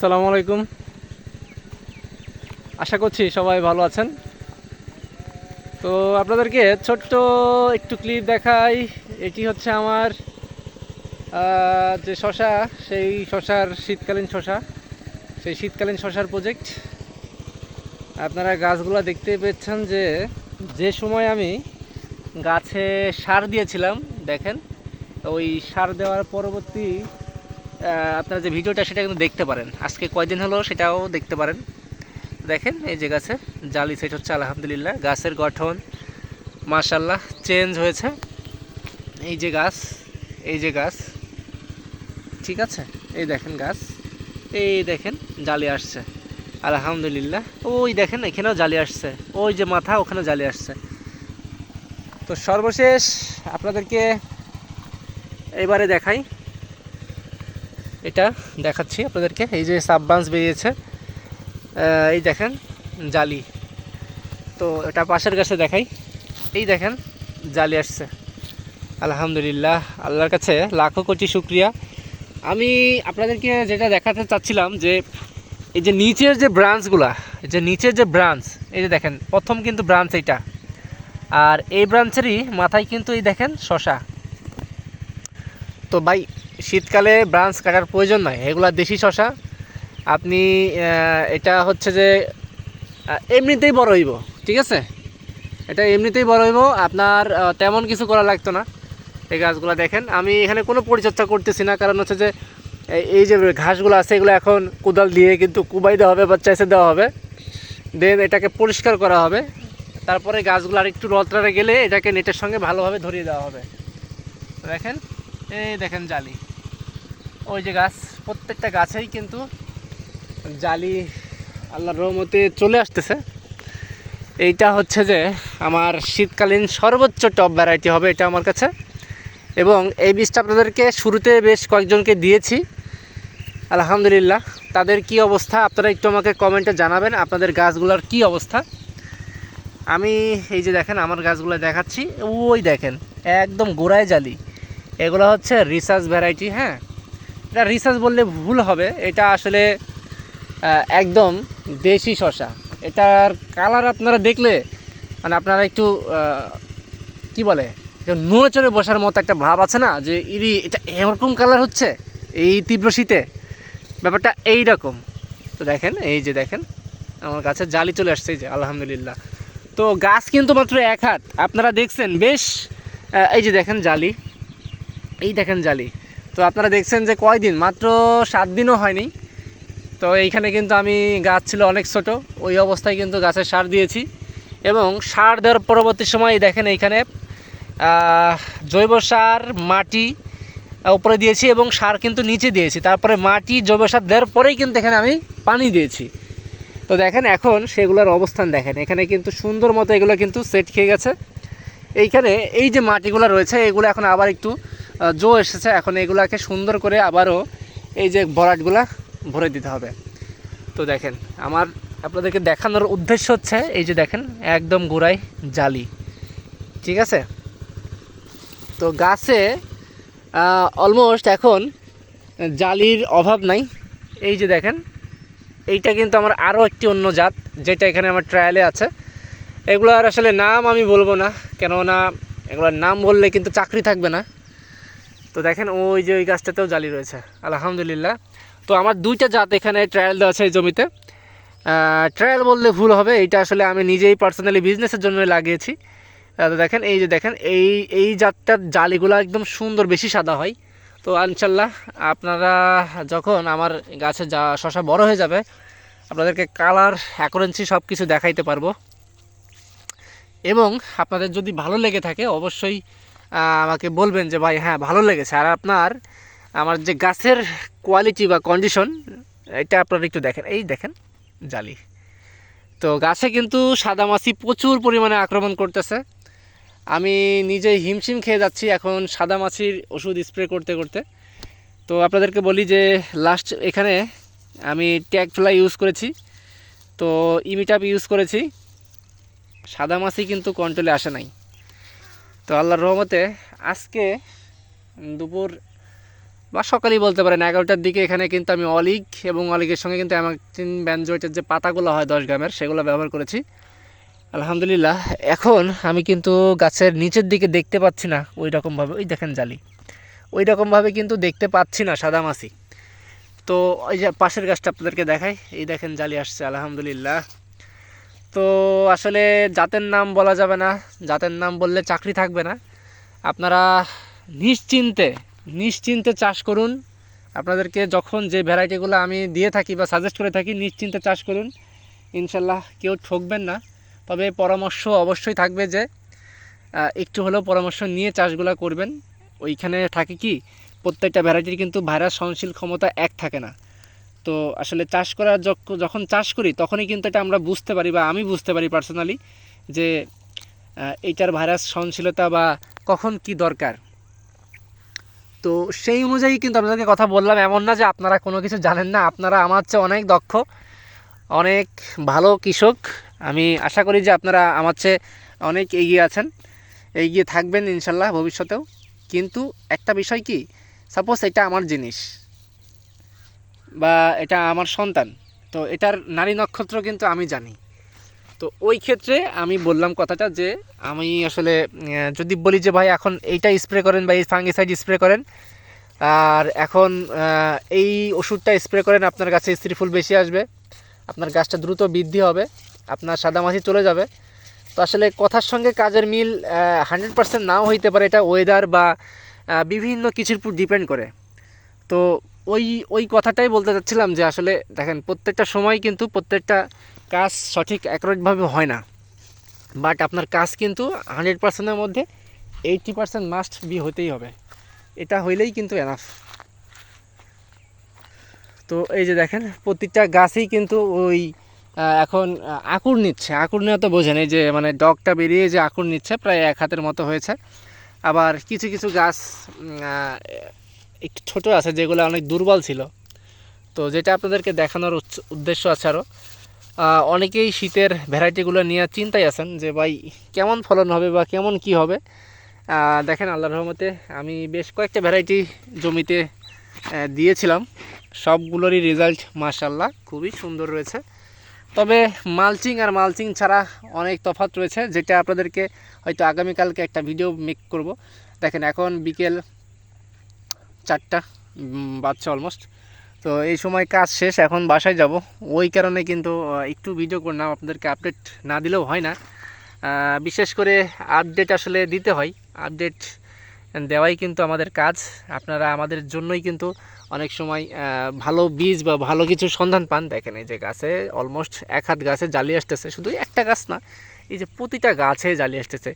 আসসালামু আলাইকুম। আশা করছি সবাই ভালো আছেন। তো আপনাদেরকে ছোট্ট একটু ক্লিপ দেখাই। এটি হচ্ছে আমার যে শশা, সেই শশার শীতকালীন শশা। সেই শীতকালীন শশার প্রজেক্ট আপনারা গাছগুলো দেখতে পেয়েছেন যে যে সময় আমি গাছে সার দিয়েছিলাম, দেখেন। ওই সার দেওয়ার পরবর্তী আপনারা যে ভিডিওটা, সেটা কিন্তু দেখতে পারেন। আজকে কয়দিন হলো সেটাও দেখতে পারেন। দেখেন, এই যে গাছে জালি সেট হচ্ছে, আলহামদুলিল্লাহ। গাছের গঠন মাশাল্লাহ চেঞ্জ হয়েছে। এই যে গাছ, এই যে গাছ, ঠিক আছে? এই দেখেন গাছ, এই দেখেন জালি আসছে। আলহামদুলিল্লাহ, ওই দেখেন এখানেও জালি আসছে। ওই যে মাথা ওখানে জালি আসছে। তো সর্বশেষ আপনাদেরকে এবারে দেখাই। এটা দেখাচ্ছি আপনাদেরকে। এই যে সাববান্স বেরিয়েছে। এই দেখেন, জালি। তো এটা পাশের গাছে দেখাই। এই দেখেন, জালি আসছে। আলহামদুলিল্লাহ, আল্লাহর কাছে লাখো কোটি শুক্রিয়া। আমি আপনাদেরকে যেটা দেখাতে চাচ্ছিলাম যে, এই যে নিচের যে ব্রাঞ্চগুলা যে নিচের যে ব্রাঞ্চ, এই যে দেখেন, প্রথম কিন্তু ব্রাঞ্চ এইটা। আর এই ব্রাঞ্চেরই মাথায় কিন্তু এই দেখেন শশা। তো ভাই শীতকালে ব্রাঞ্চ কাটার প্রয়োজন নয় এগুলা দেশি শশা। আপনি এটা হচ্ছে যে এমনিতেই বড় হইব, ঠিক আছে? এটা এমনিতেই বড় হইব। আপনার তেমন কিছু করা লাগতো না। এই গাছগুলো দেখেন। আমি এখানে কোনো পরিচর্যা করতেছি না। কারণ হচ্ছে যে, এই- যে ঘাসগুলো আছে, এগুলো এখন কোদাল দিয়ে কিন্তু কুবাই দেওয়া হবে বা চেঁচে দেওয়া হবে। দেন এটাকে পরিষ্কার করা হবে। তারপরে গাছগুলো আর একটু রতরারে গেলে এটাকে নেটের সঙ্গে ভালোভাবে ধরিয়ে দেওয়া হবে। দেখেন? এই দেখেন জালি। ওই যে গাছ, প্রত্যেকটা গাছেই কিন্তু জালি আল্লাহর রহমতে চলে আসতেছে। এইটা হচ্ছে যে আমার শীতকালীন সর্বোচ্চ টপ ভ্যারাইটি হবে এটা আমার কাছে। এবং এই বীজটা আপনাদেরকে শুরুতে বেশ কয়েকজনকে দিয়েছি। আলহামদুলিল্লাহ, তাদের কি অবস্থা আপনারা একটু আমাকে কমেন্টে জানাবেন আপনাদের গাছগুলোর কি অবস্থা। আমি এই যে দেখেন আমার গাছগুলো দেখাচ্ছি, ওই দেখেন, একদম গোড়ায় জালি। এগুলো হচ্ছে রিসার্চ ভ্যারাইটি হ্যাঁ? এটা রিসার্চ বললে ভুল হবে। এটা আসলে একদম দেশি শশা এটার কালার আপনারা দেখলে মানে আপনারা একটু কি বলে নুড়ে চড়ে বসার মতো একটা ভাব আছে না, যে ইরি, এটা এরকম কালার হচ্ছে এই তীব্র শীতে? ব্যাপারটা এই রকম তো দেখেন, এই যে দেখেন, আমার কাছে জালি চলে আসছে যে, আলহামদুলিল্লাহ। তো গাছ কিন্তু মাত্র এক হাত। আপনারা দেখছেন, বেশ এই যে দেখেন জালি, এই দেখেন জালি। তো আপনারা দেখছেন যে কয়দিন? মাত্র সাত দিনও হয়নি। তো এইখানে কিন্তু আমি গাছ ছিল অনেক ছোট, ওই অবস্থায় কিন্তু গাছের সার দিয়েছি। এবং সার দেওয়ার পরবর্তী সময় দেখেন এইখানে জৈব সার, মাটি উপরে দিয়েছি এবং সার কিন্তু নিচে দিয়েছি। তারপরে মাটি, জৈব সার দেওয়ার পরেই কিন্তু এখানে আমি পানি দিয়েছি। তো দেখেন এখন সেগুলোর অবস্থান দেখেন। এখানে কিন্তু সুন্দর মতো এগুলো কিন্তু সেট খেয়ে গেছে। এইখানে এই যে মাটিগুলো রয়েছে, এগুলো এখন আবার একটু জো এসেছে। এখন এগুলাকে সুন্দর করে আবারও এই যে ভরাটগুলা ভরে দিতে হবে। তো দেখেন, আমার আপনাদেরকে দেখানোর উদ্দেশ্য হচ্ছে, এই যে দেখেন, একদম গোড়ায় জালি। ঠিক আছে? তো গাছে অলমোস্ট এখন জালির অভাব নাই। এই যে দেখেন, এইটা কিন্তু আমার আরও একটি অন্য জাত, যেটা এখানে আমার ট্রায়ালে আছে। এগুলোর আসলে নাম আমি বলব না, কেননা এগুলোর নাম বললে কিন্তু চাকরি থাকবে না। তো দেখেন ওই যে ওই গাছটাতেও জালি রয়েছে, আলহামদুলিল্লাহ। তো আমার দুইটা জাত এখানে ট্রায়াল দেওয়া আছে এই জমিতে। ট্রায়াল বললে ভুল হবে এইটা আসলে আমি নিজেই পার্সোনালি বিজনেসের জন্য লাগিয়েছি। তো দেখেন, এই যে দেখেন, এই এই জাতটার জালিগুলো একদম সুন্দর, বেশি সাদা হয়। তো ইনশাল্লাহ আপনারা যখন আমার গাছে যা শশা বড় হয়ে যাবে, আপনাদেরকে কালার অ্যাকুরেন্সি সব কিছু দেখাইতে পারব। এবং আপনাদের যদি ভালো লেগে থাকে, অবশ্যই আমাকে বলবেন যে, ভাই হ্যাঁ ভালো লেগেছে। আর আপনার, আমার যে গাছের কোয়ালিটি বা কন্ডিশন এটা আপনারা একটু দেখেন। এই দেখেন, জালি। তো গাছে কিন্তু সাদামাছি প্রচুর পরিমাণে আক্রমণ করতেছে। আমি নিজে হিমশিম খেয়ে যাচ্ছি এখন সাদামাছির ওষুধ স্প্রে করতে করতে। তো আপনাদেরকে বলি যে লাস্ট এখানে আমি ট্যাগ ফ্লাই ইউজ করেছি। তো ইমিটাপ ইউজ করেছি। সাদামাছি কিন্তু কন্ট্রোলে আসে নাই। তো আল্লাহর রহমতে আজকে দুপুর বা সকালেই বলতে পারেন এগারোটার দিকে এখানে কিন্তু আমি অলিগ এবং অলিগের সঙ্গে কিন্তু অ্যামাক্সিন ব্যানজোয়েটের যে পাতাগুলো হয় দশ গ্রামের, সেগুলো ব্যবহার করেছি। আলহামদুলিল্লাহ, এখন আমি কিন্তু গাছের নিচের দিকে দেখতে পাচ্ছি না ওই রকমভাবে ওই দেখেন জালি। ওই রকমভাবে কিন্তু দেখতে পাচ্ছি না সাদা মাছি। তো ওই যে পাশের গাছটা আপনাদেরকে দেখাই। এই দেখেন জালি আসছে, আলহামদুলিল্লাহ। তো আসলে জাতের নাম বলা যাবে না। জাতের নাম বললে চাকরি থাকবে না। আপনারা নিশ্চিন্তে নিশ্চিন্তে চাষ করুন। আপনাদেরকে যখন যে ভ্যারাইটিগুলো আমি দিয়ে থাকি বা সাজেস্ট করে থাকি, নিশ্চিন্তে চাষ করুন। ইনশাল্লাহ কেউ ঠকবেন না। তবে পরামর্শ অবশ্যই থাকবে যে একটু হলেও পরামর্শ নিয়ে চাষগুলো করবেন। ওইখানে থাকে কি, প্রত্যেকটা ভ্যারাইটির কিন্তু ভাইরাস সহনশীল ক্ষমতা এক থাকে না। তো আসলে চাষ করার যখ- যখন চাষ করি, তখনই কিন্তু এটা আমরা বুঝতে পারি বা আমি বুঝতে পারি পার্সোনালি যে এইটার ভাইরাস সহনশীলতা বা কখন কি দরকার। তো সেই অনুযায়ী কিন্তু আপনাদেরকে কথা বললাম, এমন না যে আপনারা কোনো কিছু জানেন না, আপনারা আমার চেয়ে অনেক দক্ষ, অনেক ভালো কৃষক। আমি আশা করি যে আপনারা আমার চেয়ে অনেক এগিয়ে আছেন, এগিয়ে থাকবেন ইনশাল্লাহ ভবিষ্যতেও। কিন্তু একটা বিষয় কি সাপোজ এটা আমার জিনিস। বা এটা আমার সন্তান, তো এটার নারী নক্ষত্র কিন্তু আমি জানি। তো ওই ক্ষেত্রে আমি বললাম কথাটা যে, আমি আসলে যদি বলি যে ভাই এখন এইটা স্প্রে করেন বা এই ফাঙ্গিসাইড স্প্রে করেন, আর এখন এই ওষুধটা স্প্রে করেন, আপনার গাছে স্ত্রী ফুল বেশি আসবে, আপনার গাছটা দ্রুত বৃদ্ধি হবে, আপনার সাদামাছি চলে যাবে। তো আসলে কথার সঙ্গে কাজের মিল হান্ড্রেড পার্সেন্ট নাও হইতে পারে, এটা ওয়েদার বা বিভিন্ন কিছুর উপর ডিপেন্ড করে। তো ওই ওই কথাটাই বলতে চাচ্ছিলাম যে আসলে দেখেন, প্রত্যেকটা সময় কিন্তু প্রত্যেকটা কাজ সঠিক অ্যাকুরেটভাবে হয় না। বাট আপনার কাজ কিন্তু হান্ড্রেড পার্সেন্টের মধ্যে এইটটি পার্সেন্ট মাস্ট বি হতেই হবে। এটা হইলেই কিন্তু এনাফ তো এই যে দেখেন প্রত্যেকটা গাছেই কিন্তু ওই এখন আকুর নিচ্ছে। আকুর নেওয়া তো বোঝেন, এই যে মানে ডগটা বেরিয়ে যে আকুর নিচ্ছে, প্রায় এক হাতের মতো হয়েছে। আবার কিছু কিছু গাছ একটু ছোট আছে, যেগুলো অনেক দুর্বল ছিল। তো যেটা আপনাদেরকে দেখানোর উদ্দেশ্য আছে আরও অনেকেই শীতের ভ্যারাইটিগুলো নিয়ে চিন্তায় আছেন যে, ভাই, কেমন ফলন হবে বা কেমন কি হবে? দেখেন, আল্লাহর রহমতে আমি বেশ কয়েকটা ভ্যারাইটি জমিতে দিয়েছিলাম। সবগুলোরই রেজাল্ট মাশাল্লাহ খুবই সুন্দর রয়েছে। তবে মালচিং আর মালচিং ছাড়া অনেক তফাৎ রয়েছে, যেটা আপনাদেরকে হয়তো আগামীকালকে একটা ভিডিও মেক করব। দেখেন, এখন বিকেল চারটা বাচ্চা অলমোস্ট তো এই সময় কাজ শেষ, এখন বাসায় যাব। ওই কারণে কিন্তু একটু ভিডিও করলাম আপনাদেরকে আপডেট না দিলেও হয় না। বিশেষ করে আপডেট আসলে দিতে হয়। আপডেট দেওয়াই কিন্তু আমাদের কাজ। আপনারা আমাদের জন্যই কিন্তু অনেক সময় ভালো বীজ বা ভালো কিছুর সন্ধান পান। দেখেন এই যে গাছে অলমোস্ট এক হাত গাছে জালি আসতেছে। শুধু একটা গাছ না এই যে প্রতিটা গাছে জালি আসতেছে।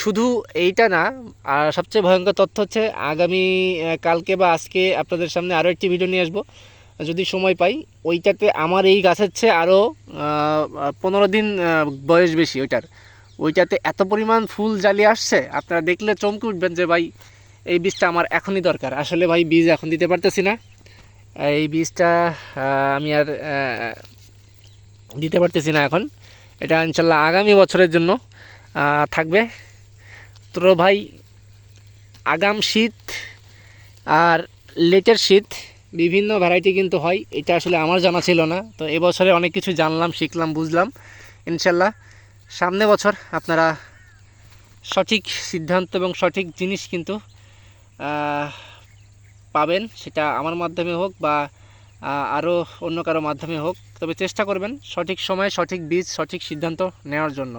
শুধু এইটা না, আর সবচেয়ে ভয়ঙ্কর তথ্য হচ্ছে আগামী কালকে বা আজকে আপনাদের সামনে আরও একটি ভিডিও নিয়ে আসব। যদি সময় পাই, ওইটাতে আমার এই গাছের চেয়ে আরও পনেরো দিন বয়স বেশি ওইটার। ওইটাতে এত পরিমাণ ফুল জ্বালিয়ে আসছে, আপনারা দেখলে চমকে উঠবেন যে ভাই, এই বীজটা আমার এখনই দরকার। আসলে ভাই, বীজ এখন দিতে পারতেছি না। এই বীজটা আমি আর দিতে পারতেছি না এখন। এটা ইনশাল্লাহ আগামী বছরের জন্য থাকবে। তো ভাই, আগাম শীত আর লেটের শীত, বিভিন্ন ভ্যারাইটি কিন্তু হয়। এটা আসলে আমার জানা ছিল না। তো এবছরে অনেক কিছু জানলাম, শিখলাম, বুঝলাম। ইনশাল্লাহ সামনে বছর আপনারা সঠিক সিদ্ধান্ত এবং সঠিক জিনিস কিন্তু পাবেন। সেটা আমার মাধ্যমে হোক বা আরও অন্য কারও মাধ্যমে হোক। তবে চেষ্টা করবেন সঠিক সময়ে সঠিক বীজ, সঠিক সিদ্ধান্ত নেওয়ার জন্য।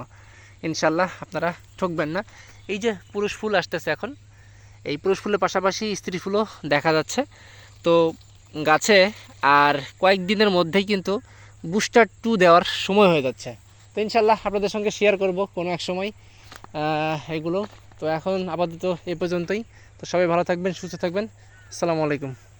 ইনশাল্লাহ আপনারা ঠকবেন না। এই যে পুরুষ ফুল আসতেছে এখন, এই পুরুষ ফুলের পাশাপাশি স্ত্রী ফুলও দেখা যাচ্ছে। তো গাছে আর কয়েকদিনের মধ্যেই কিন্তু বুস্টার টু দেওয়ার সময় হয়ে যাচ্ছে। তো ইনশাল্লাহ আপনাদের সঙ্গে শেয়ার করব কোনো এক সময়। এগুলো। তো এখন আপাতত এ পর্যন্তই। তো সবাই ভালো থাকবেন, সুস্থ থাকবেন। আসসালামু আলাইকুম।